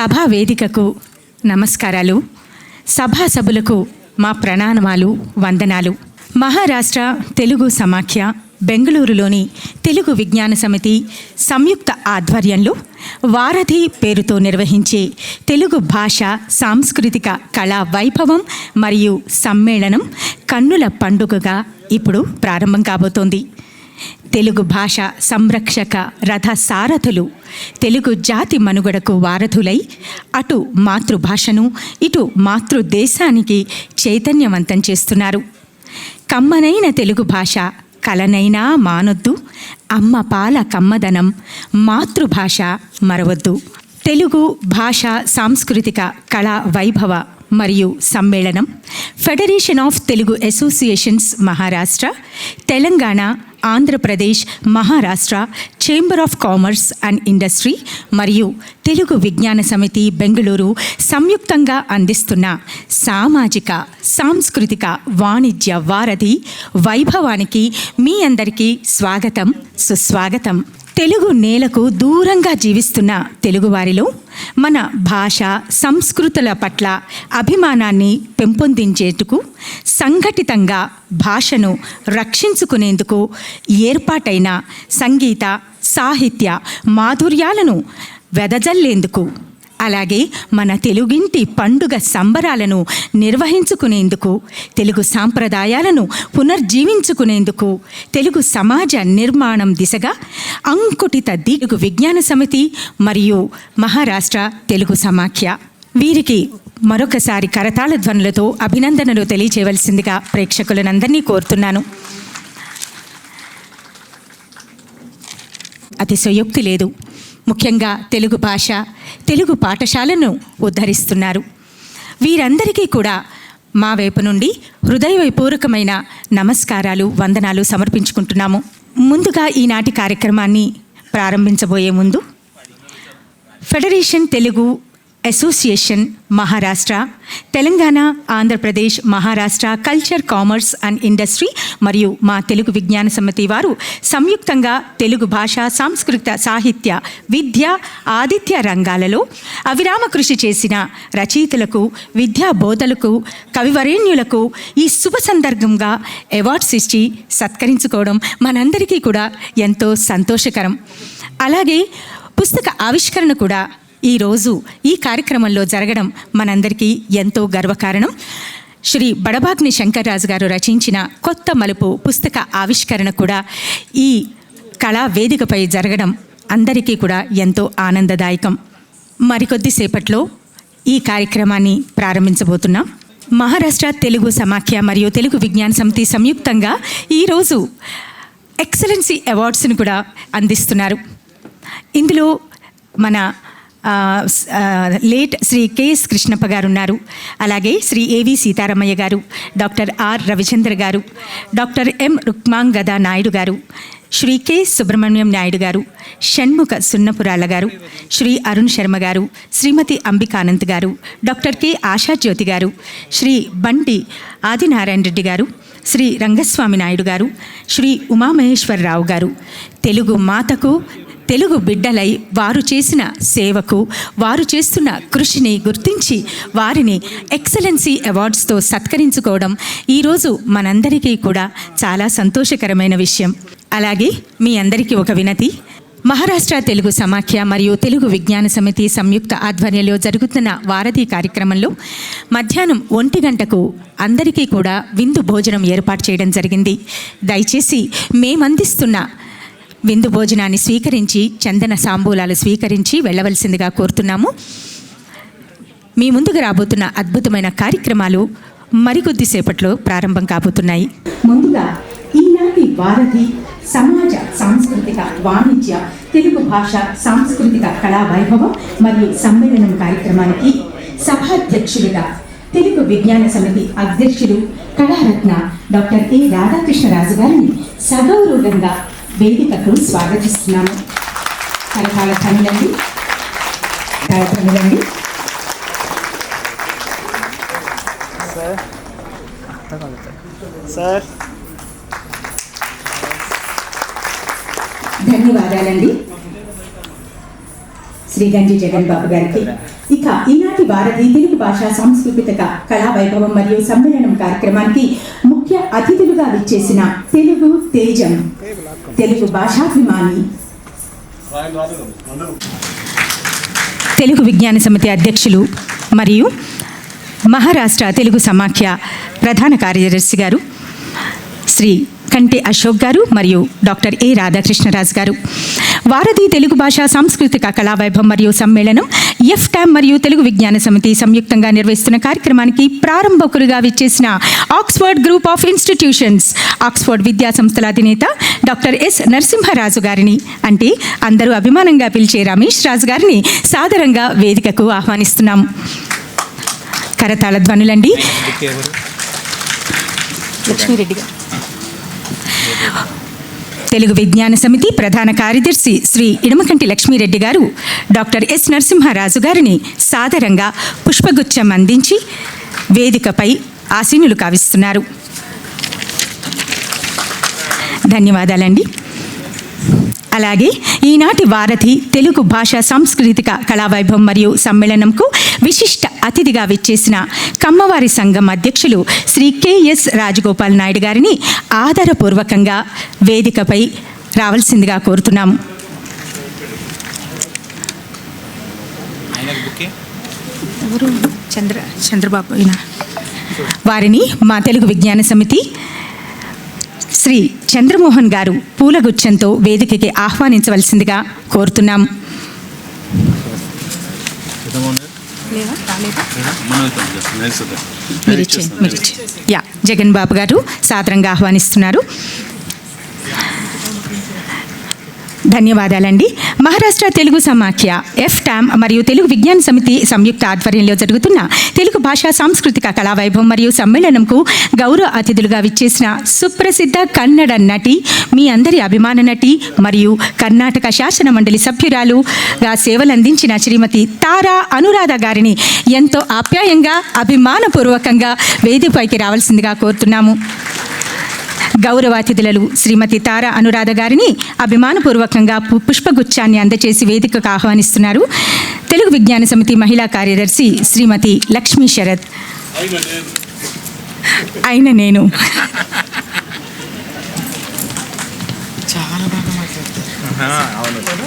సభా వేదికకు నమస్కారాలు. సభా సభలకు మా ప్రణామాలు వందనాలు. మహారాష్ట్ర తెలుగు సమాఖ్య బెంగళూరులోని తెలుగు విజ్ఞాన సమితి సంయుక్త ఆధ్వర్యంలో వారధి పేరుతో నిర్వహించే తెలుగు భాష సాంస్కృతిక కళా వైభవం మరియు సమ్మేళనం కన్నుల పండుగగా ఇప్పుడు ప్రారంభం కాబోతోంది. తెలుగు భాష సంరక్షక రథ సారథులు తెలుగు జాతి మనుగడకు వారధులై అటు మాతృభాషను ఇటు మాతృదేశానికి చైతన్యవంతం చేస్తున్నారు. కమ్మనైన తెలుగు భాష కలనైనా మానొద్దు అమ్మ పాల కమ్మదనం మాతృభాష మరవద్దు. తెలుగు భాష సాంస్కృతిక కళా వైభవ మరియు సమ్మేళనం federation of Telugu associations Maharashtra Telangana Andhra Pradesh Maharashtra chamber of commerce and industry మరియు తెలుగు విజ్ఞాన సమితి బెంగళూరు సంయుక్తంగా అందిస్తున్న సామాజిక సాంస్కృతిక వాణిజ్య వారధి వైభవానికి మీ అందరికీ స్వాగతం సుస్వాగతం. తెలుగు నేలకు దూరంగా జీవిస్తున్న తెలుగువారిలో మన భాష సంస్కృతుల పట్ల అభిమానాన్ని పెంపొందించేందుకు సంఘటితంగా భాషను రక్షించుకునేందుకు ఏర్పాటైన సంగీత సాహిత్య మాధుర్యాలను వెదజల్లేందుకు అలాగే మన తెలుగింటి పండుగ సంబరాలను నిర్వహించుకునేందుకు తెలుగు సాంప్రదాయాలను పునర్జీవించుకునేందుకు తెలుగు సమాజ నిర్మాణం దిశగా అంకుటిత దిగు విజ్ఞాన సమితి మరియు మహారాష్ట్ర తెలుగు సమాఖ్య. వీరికి మరొకసారి కరతాళ ధ్వనులతో అభినందనలు తెలియచేయవలసిందిగా ప్రేక్షకులనందరినీ కోరుతున్నాను. అతిశయోక్తి లేదు. ముఖ్యంగా తెలుగు భాష తెలుగు పాఠశాలను ఉద్ధరిస్తున్నారు. వీరందరికీ కూడా మా వైపు నుండి హృదయపూర్వకమైన నమస్కారాలు వందనాలు సమర్పించుకుంటున్నాము. ముందుగా ఈనాటి కార్యక్రమాన్ని ప్రారంభించబోయే ముందు federation Telugu association Maharashtra Telangana Andhra Pradesh Maharashtra culture commerce and industry మరియు మా తెలుగు విజ్ఞాన సమితి వారు సంయుక్తంగా తెలుగు భాష సాంస్కృతిక సాహిత్య విద్య ఆదిత్య రంగాలలో అవిరామ కృషి చేసిన రచయితలకు విద్యా బోధలకు కవివరేణ్యులకు ఈ శుభ సందర్భంగా అవార్డ్స్ ఇచ్చి సత్కరించుకోవడం మనందరికీ కూడా ఎంతో సంతోషకరం. అలాగే పుస్తక ఆవిష్కరణ కూడా ఈరోజు ఈ కార్యక్రమంలో జరగడం మనందరికీ ఎంతో గర్వకారణం. శ్రీ బడబాగ్ని శంకర్రాజు గారు రచించిన కొత్త మలుపు పుస్తక ఆవిష్కరణ కూడా ఈ కళా వేదికపై జరగడం అందరికీ కూడా ఎంతో ఆనందదాయకం. మరికొద్దిసేపట్లో ఈ కార్యక్రమాన్ని ప్రారంభించబోతున్నాం. మహారాష్ట్ర తెలుగు సమాఖ్య మరియు తెలుగు విజ్ఞాన సమితి సంయుక్తంగా ఈరోజు ఎక్సలెన్సీ అవార్డ్స్ని కూడా అందిస్తున్నారు. ఇందులో మన లేట్ శ్రీ కెఎస్ కృష్ణప్ప గారు ఉన్నారు. అలాగే శ్రీ ఏవి సీతారామయ్య గారు డాక్టర్ ఆర్ రవిచంద్ర గారు డాక్టర్ ఎం రుక్మాంగద నాయుడు గారు శ్రీ కె సుబ్రహ్మణ్యం నాయుడు గారు షణ్ముఖ సున్నపురాల గారు శ్రీ అరుణ్ శర్మ గారు శ్రీమతి అంబికానంద్ గారు డాక్టర్ కె ఆశాజ్యోతి గారు శ్రీ బండి ఆదినారాయణ రెడ్డి గారు శ్రీ రంగస్వామి నాయుడు గారు శ్రీ ఉమామహేశ్వరరావు గారు. తెలుగు మాతకు తెలుగు బిడ్డలై వారు చేసిన సేవకు వారు చేస్తున్న కృషిని గుర్తించి వారిని ఎక్సలెన్సీ అవార్డ్స్తో సత్కరించుకోవడం ఈరోజు మనందరికీ కూడా చాలా సంతోషకరమైన విషయం. అలాగే మీ అందరికీ ఒక వినతి. మహారాష్ట్ర తెలుగు సమాఖ్య మరియు తెలుగు విజ్ఞాన సమితి సంయుక్త ఆధ్వర్యంలో జరుగుతున్న వారధి కార్యక్రమంలో మధ్యాహ్నం ఒంటి గంటకు అందరికీ కూడా విందు భోజనం ఏర్పాటు చేయడం జరిగింది. దయచేసి మేమందిస్తున్న విందు భోజనాన్ని స్వీకరించి చందన సాంబూలాలు స్వీకరించి వెళ్ళవలసిందిగా కోరుతున్నాము. మీ ముందుకు రాబోతున్న అద్భుతమైన కార్యక్రమాలు మరికొద్దిసేపట్లో ప్రారంభం కాబోతున్నాయి. ముందుగా ఈనాటి వారధి సమాజ సాంస్కృతిక వాణిజ్య తెలుగు భాష సాంస్కృతిక కళా వైభవం మరియు సమ్మేళనం కార్యక్రమానికి సభాధ్యక్షులుగా తెలుగు విజ్ఞాన సమితి అధ్యక్షులు కళారత్న డాక్టర్ ఏ రాధాకృష్ణరాజు గారిని సగౌరవంగా వేదికకు స్వాగతిస్తున్నాము. కరకాల ధనులండి కరధనులండి సార్. ధన్యవాదాలండి. శ్రీ గంజి జగన్ బాబు గారికి. ఇక ఈనాటి భారతి తెలుగు భాష సాంస్కృతిక కళా వైభవం మరియు సమ్మేళనం కార్యక్రమానికి ముఖ్య అతిథులుగా విచ్చేసిన తెలుగు తేజం. తెలుగు భాషాభిమాని. తెలుగు విజ్ఞాన సమితి అధ్యక్షులు మరియు మహారాష్ట్ర తెలుగు సమాఖ్య ప్రధాన కార్యదర్శి గారు శ్రీ కంటి అశోక్ గారు మరియు డాక్టర్ ఏ రాధాకృష్ణరాజు గారు. వారధి తెలుగు భాష సాంస్కృతిక కళావైభవం మరియు సమ్మేళనం ఎఫ్ ట్యామ్ మరియు తెలుగు విజ్ఞాన సమితి సంయుక్తంగా నిర్వహిస్తున్న కార్యక్రమానికి ప్రారంభకులుగా విచ్చేసిన Oxford group of institutions Oxford విద్యా సంస్థల అధినేత డాక్టర్ ఎస్. నరసింహరాజు గారిని అంటే అందరూ అభిమానంగా పిలిచే రమేష్ రాజు గారిని సాదరంగా వేదికకు ఆహ్వానిస్తున్నాం. కరతాళ ధ్వనులండి. లక్ష్మీరెడ్డి గారు. తెలుగు విజ్ఞాన సమితి ప్రధాన కార్యదర్శి శ్రీ ఇడమకంటి లక్ష్మీరెడ్డి గారు డాక్టర్ ఎస్ నరసింహారాజు గారిని సాదరంగా పుష్పగుచ్చం అందించి వేదికపై ఆసీనులు కావిస్తున్నారు. ధన్యవాదాలండి. అలాగే ఈనాటి వారధి తెలుగు భాష సాంస్కృతిక కళావైభవం మరియు సమ్మేళనంకు విశిష్ట అతిథిగా విచ్చేసిన కమ్మవారి సంఘం అధ్యక్షులు శ్రీ కెఎస్ రాజగోపాల్ నాయుడు గారిని ఆదరపూర్వకంగా వేదికపై రావాల్సిందిగా కోరుతున్నాము. ఎవరు చంద్ర చంద్రబాబు. వారిని మా తెలుగు విజ్ఞాన సమితి శ్రీ చంద్రమోహన్ గారు పూలగుచ్చంతో వేదికకి ఆహ్వానించవలసిందిగా కోరుతున్నాం. యా జగన్ బాబు గారు సాదరంగా ఆహ్వానిస్తున్నారు. ధన్యవాదాలండి. మహారాష్ట్ర తెలుగు సమాఖ్య ఎఫ్ టామ్ మరియు తెలుగు విజ్ఞాన సమితి సంయుక్త ఆధ్వర్యంలో జరుగుతున్న తెలుగు భాషా సాంస్కృతిక కళావైభవం మరియు సమ్మేళనంకు గౌరవ అతిథులుగా విచ్చేసిన సుప్రసిద్ధ కన్నడ నటి మీ అందరి అభిమాన నటి మరియు కర్ణాటక శాసన మండలి సభ్యురాలుగా సేవలందించిన శ్రీమతి తారా అనురాధ గారిని ఎంతో ఆప్యాయంగా అభిమానపూర్వకంగా వేదికపైకి రావాల్సిందిగా కోరుతున్నాము. గౌరవ అతిథులు శ్రీమతి తార అనురాధ గారిని అభిమానపూర్వకంగా పు- పుష్పగుచ్చాన్ని అందచేసి వేదికకు ఆహ్వానిస్తున్నారు. తెలుగు విజ్ఞాన సమితి మహిళా కార్యదర్శి శ్రీమతి లక్ష్మీ శరత్. అయిన నేను. చాలా బాగా మాట్లాడతారు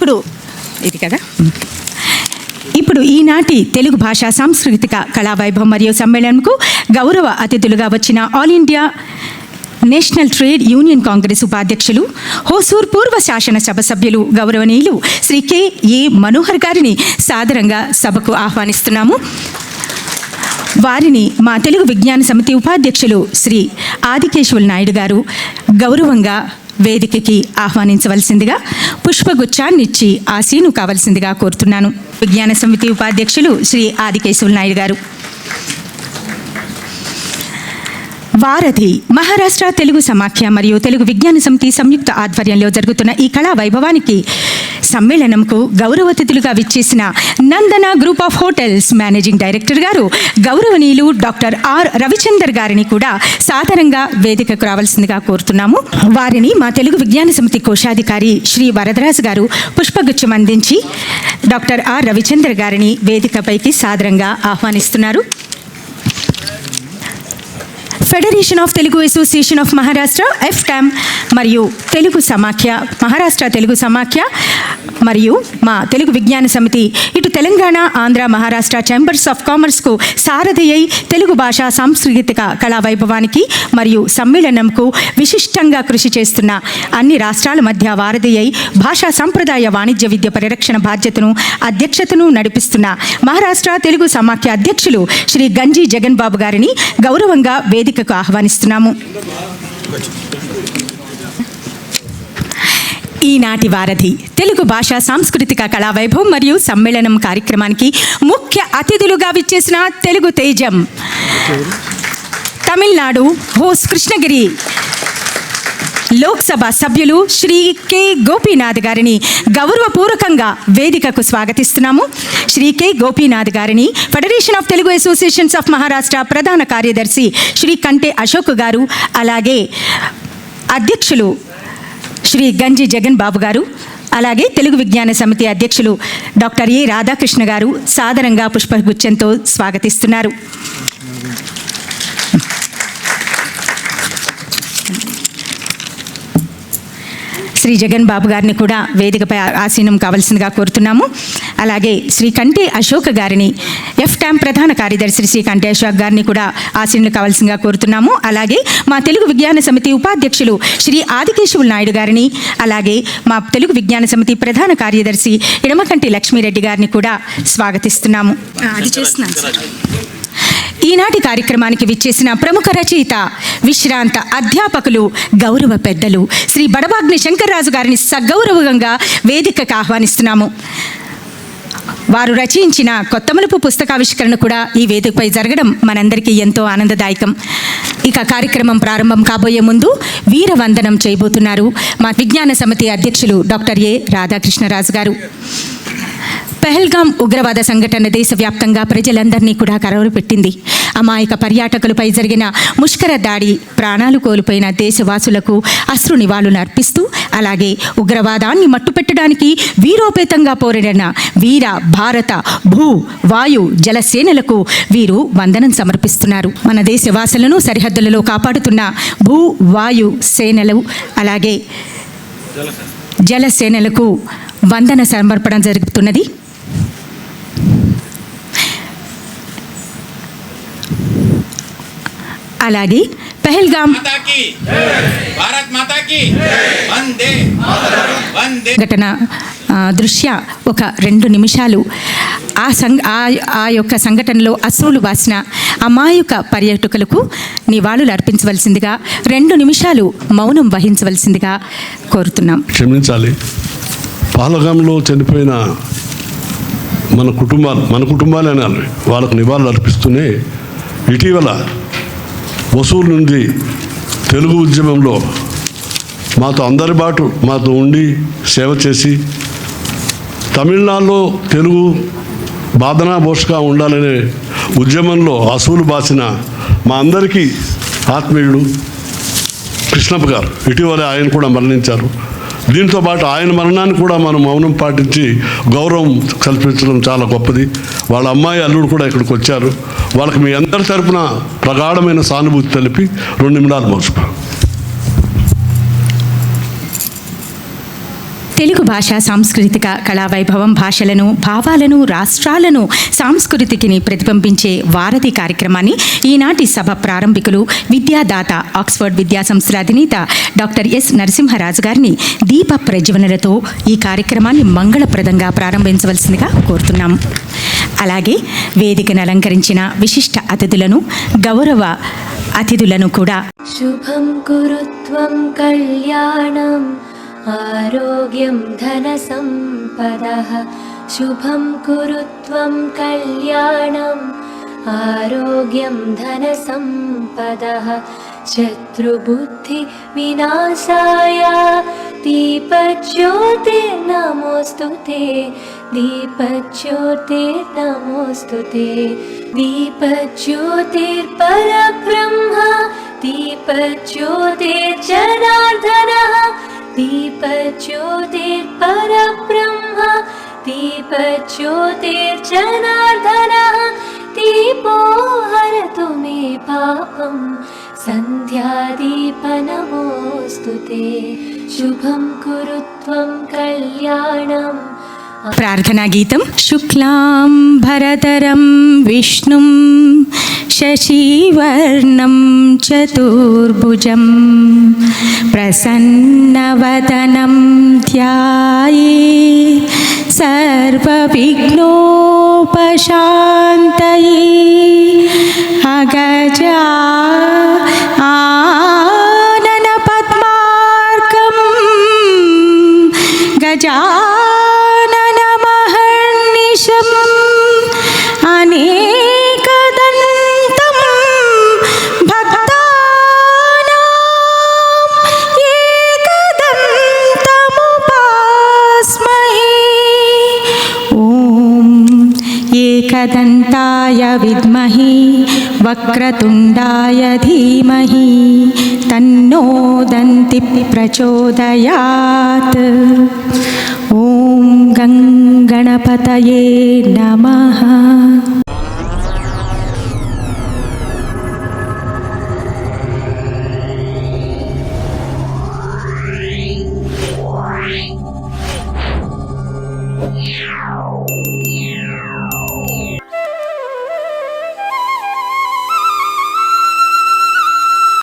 ఇప్పుడు ఇది కదా? ఇప్పుడు ఈనాటి తెలుగు భాషా సాంస్కృతిక కళావైభవం మరియు సమ్మేళనంకు గౌరవ అతిథులుగా వచ్చిన all India national trade union congress ఉపాధ్యక్షులు హోసూర్ పూర్వ శాసనసభ సభ్యులు గౌరవనీయులు శ్రీ కె ఏ మనోహర్ గారిని సాదరంగా సభకు ఆహ్వానిస్తున్నాము. వారిని మా తెలుగు విజ్ఞాన సమితి ఉపాధ్యక్షులు శ్రీ ఆదికేశవులు నాయుడు గారు గౌరవంగా వేదికకి ఆహ్వానించవలసిందిగా పుష్పగుచ్చాన్నిచ్చి ఆశీను కావలసిందిగా కోరుతున్నాను. విజ్ఞాన సమితి ఉపాధ్యక్షులు శ్రీ ఆదికేశవులు నాయుడు గారు. వారధి మహారాష్ట్ర తెలుగు సమాఖ్య మరియు తెలుగు విజ్ఞాన సమితి సంయుక్త ఆధ్వర్యంలో జరుగుతున్న ఈ కళా వైభవానికి సమ్మేళనంకు గౌరవ అతిథులుగా విచ్చేసిన Nandana group of hotels managing director గారు గౌరవనీయులు డాక్టర్ ఆర్ రవిచందర్ గారిని కూడా సాధారణంగా వేదికకు రావాల్సిందిగా కోరుతున్నాము. వారిని మా తెలుగు విజ్ఞాన సమితి కోశాధికారి శ్రీ వరదరాజు గారు పుష్పగుచ్చం అందించి డాక్టర్ ఆర్ రవిచందర్ గారిని వేదికపైకి సాదరంగా ఆహ్వానిస్తున్నారు. Federation of Telugu association of Maharashtra F మరియు తెలుగు సమాఖ్య మహారాష్ట్ర తెలుగు సమాఖ్య మరియు మా తెలుగు విజ్ఞాన సమితి ఇటు తెలంగాణ ఆంధ్ర మహారాష్ట్ర ఛాంబర్స్ ఆఫ్ కామర్స్కు సారథి అయి తెలుగు భాష సాంస్కృతిక కళా వైభవానికి మరియు సమ్మేళనంకు విశిష్టంగా కృషి చేస్తున్న అన్ని రాష్ట్రాల మధ్య వారధి అయి భాషా సంప్రదాయ వాణిజ్య విద్య పరిరక్షణ బాధ్యతను అధ్యక్షతను నడిపిస్తున్న మహారాష్ట్ర తెలుగు సమాఖ్య అధ్యక్షులు శ్రీ గంజీ జగన్ బాబు గారిని గౌరవంగా వేదిక వేదికకు ఆహ్వానిస్తున్నాము. ఈనాటి వారధి తెలుగు భాష సాంస్కృతిక కళా వైభవం మరియు సమ్మేళనం కార్యక్రమానికి ముఖ్య అతిథులుగా విచ్చేసిన తెలుగు తేజం. తమిళనాడు హోస్ కృష్ణగిరి. లోక్సభ సభ్యులు శ్రీ కె. గోపీనాథ్ గారిని గౌరవపూర్వకంగా వేదికకు స్వాగతిస్తున్నాము. శ్రీ కె. గోపీనాథ్ గారిని federation of Telugu associations of Maharashtra ప్రధాన కార్యదర్శి శ్రీ కంటే అశోక్ గారు అలాగే అధ్యక్షులు శ్రీ గంజి జగన్ బాబు గారు అలాగే తెలుగు విజ్ఞాన సమితి అధ్యక్షులు డాక్టర్ ఏ. రాధాకృష్ణ గారు సాదరంగా పుష్పగుచ్చంతో స్వాగతిస్తున్నారు. శ్రీ జగన్ బాబు గారిని కూడా వేదికపై ఆసీనం కావాల్సిందిగా కోరుతున్నాము. అలాగే శ్రీ కంటే అశోక్ గారిని ఎఫ్ ట్యామ్ ప్రధాన కార్యదర్శి శ్రీ కంటే అశోక్ గారిని కూడా ఆసీనులు కావాల్సిందిగా కోరుతున్నాము. అలాగే మా తెలుగు విజ్ఞాన సమితి ఉపాధ్యక్షులు శ్రీ ఆదికేశవులు నాయుడు గారిని అలాగే మా తెలుగు విజ్ఞాన సమితి ప్రధాన కార్యదర్శి ఇడమకంటి లక్ష్మీరెడ్డి గారిని కూడా స్వాగతిస్తున్నాము. అది చేస్తున్నాను. సార్. ఈనాటి కార్యక్రమానికి విచ్చేసిన ప్రముఖ రచయిత విశ్రాంత అధ్యాపకులు గౌరవ పెద్దలు శ్రీ బడబాగ్ని శంకర్రాజు గారిని సగౌరవంగా వేదికకు ఆహ్వానిస్తున్నాము. వారు రచయించిన కొత్త మలుపు పుస్తకావిష్కరణ కూడా ఈ వేదికపై జరగడం మనందరికీ ఎంతో ఆనందదాయకం. ఇక కార్యక్రమం ప్రారంభం కాబోయే ముందు వీరవందనం చేయబోతున్నారు మా విజ్ఞాన సమితి అధ్యక్షులు డాక్టర్ ఏ రాధాకృష్ణరాజు గారు. పెహల్గాం ఉగ్రవాద సంఘటన దేశవ్యాప్తంగా ప్రజలందరినీ కూడా కరవలు పెట్టింది. అమాయక పర్యాటకులపై జరిగిన ముష్కర దాడి ప్రాణాలు కోల్పోయిన దేశవాసులకు అశ్రు నివాళులు అర్పిస్తూ అలాగే ఉగ్రవాదాన్ని మట్టుపెట్టడానికి వీరోపేతంగా పోరాడిన వీర భారత భూ వాయు జలసేనలకు వీరు వందనం సమర్పిస్తున్నారు. మన దేశవాసులను సరిహద్దులలో కాపాడుతున్న భూ వాయు సేనలు అలాగే జలసేనలకు వందన సమర్పణ జరుగుతున్నది. అలాగే పెహల్గాం. ఘటన దృశ్య ఒక రెండు నిమిషాలు. ఆ సంఘ ఆ యొక్క సంఘటనలో అసూలు వాసిన అమాయక పర్యాటకులకు నివాళులు అర్పించవలసిందిగా రెండు నిమిషాలు మౌనం వహించవలసిందిగా కోరుతున్నాం. క్షమించాలి. పాలగంలో చనిపోయిన మన కుటుంబాలు మన కుటుంబాలే అనాలి. వాళ్ళకు నివాళులు అర్పిస్తూనే ఇటీవల వసూలు నుండి తెలుగు ఉద్యమంలో మాతో అందరి బాటు మాతో ఉండి సేవ చేసి తమిళనాడులో తెలుగు బాధనా భోషగా ఉండాలనే ఉద్యమంలో అసూలు బాసిన మా అందరికీ ఆత్మీయుడు కృష్ణప్ప గారు. ఇటీవలే ఆయన కూడా మరణించారు. దీంతో పాటు ఆయన మరణాన్ని కూడా మనం మౌనం పాటించి గౌరవం కల్పించడం చాలా గొప్పది. వాళ్ళ అమ్మాయి అల్లుడు కూడా ఇక్కడికి వచ్చారు. వాళ్ళకి మీ అందరి తరపున ప్రగాఢమైన సానుభూతి తెలిపి రెండు నిమిషాలు మోసుకు తెలుగు భాష సాంస్కృతిక కళావైభవం భాషలను భావాలను రాష్ట్రాలను సాంస్కృతికిని ప్రతిబింబించే వారధి కార్యక్రమాన్ని ఈనాటి సభ ప్రారంభికులు విద్యాదాత ఆక్స్ఫర్డ్ విద్యాసంస్థల అధినేత డాక్టర్ ఎస్ నరసింహరాజు గారిని దీప ప్రజ్వలనలతో ఈ కార్యక్రమాన్ని మంగళప్రదంగా ప్రారంభించవలసిందిగా కోరుతున్నాం. అలాగే వేదికను అలంకరించిన విశిష్ట అతిథులను గౌరవ అతిథులను కూడా శుభం గురుత్వం కళ్యాణం आरोग्यं धनसम्पदः शुभं कुरु त्वं कल्याणम्। आरोग्यं धनसम्पदः शत्रुबुद्धिविनाशाय दीपज्योतिर्नमोऽस्तु ते दीपज्योतिर्नमोऽस्तु ते। दीपज्योतिर्परब्रह्म दीपज्योतिर्जनार्दनः दीपज्योतिर्परब्रह्म दीपज्योतिर्जनार्दनः दीपो हरतु मे पापं सन्ध्यादीपनमोऽस्तु ते। शुभं कुरु त्वं कल्याणम् प्रार्थनागीतं शुक्लां भरतरं विष्णुं शशिवर्णं चतुर्भुजं। प्रसन्नवदनं ध्याये। सर्वविघ्नोपशान्तये। आनन आननपद्मार्कं गजा एकदन्ताय विद्महे वक्रतुण्डाय धीमहि तन्नो दन्ति प्रचोदयात्। ॐ गङ्गणपतये नमः